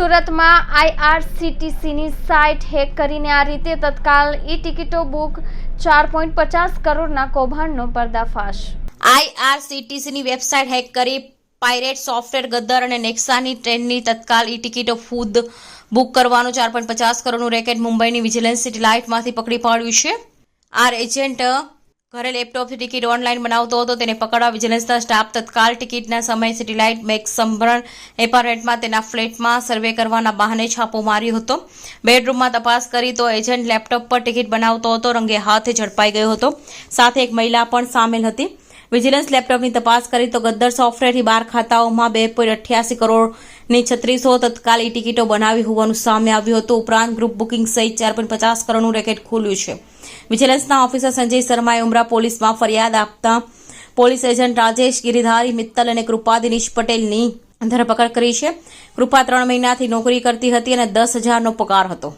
સુરતમાં આઈઆરસીટીસીની site hack કરીને આ રીતે તત્કાલ ઈ ટિકિટો બુક ચાર પોઈન્ટ પચાસ કરોડના કૌભાંડનો પર્દાફાશ. આઈઆરસીટીસીની વેબસાઇટ હેક કરી પાયરેટ સોફ્ટવેર ગદ્દર અને નેક્સાની ટ્રેનની તત્કાલ ઈ ટિકિટો ફૂદ બુક કરવાનું ચાર પોઈન્ટ પચાસ કરોડનું રેકેટ મુંબઈની વિજિલન્સ સિટી લાઇટમાંથી પકડી પાડ્યું છે. આર એજન્ટ ઘરે લેપટોપથી ટિકિટ ઓનલાઈન બનાવતો હતો, તેને પકડવા વિજિલન્સના સ્ટાફ તત્કાલ ટિકિટના સમયે સિટી લાઇટ મેક્સ સંભરણ એપાર્ટમેન્ટમાં તેના ફ્લેટમાં સર્વે કરવાના બહાને છાપો માર્યો હતો. બેડરૂમમાં તપાસ કરી તો એજન્ટ લેપટોપ પર ટિકિટ બનાવતો હતો, રંગે હાથે ઝડપાઈ ગયો હતો. સાથે એક મહિલા પણ સામેલ હતી. વિજિલન્સ લેપટોપની તપાસ કરી તો ગદ્દર સોફ્ટવેરથી બાર ખાતાઓમાં બે પોઈન્ટ અઠ્યાસી કરોડની છત્રીસો તત્કાલ ઈ ટિકિટો બનાવી હોવાનું સામે આવ્યું હતું. ઉપરાંત ગ્રુપ બુકિંગ સહિત ચાર પોઈન્ટ પચાસ કરોડનું રેકેટ ખોલ્યું છે. વિજિલન્સના ઓફિસર સંજય શર્માએ ઉમરા પોલીસમાં ફરિયાદ આપતા પોલીસ એજન્ટ રાજેશ ગિરિધારી, મિત્તલ અને કૃપા દિનેશ પટેલની ધરપકડ કરી છે. કૃપા ત્રણ મહિનાથી નોકરી કરતી હતી અને દસ હજારનો પગાર હતો.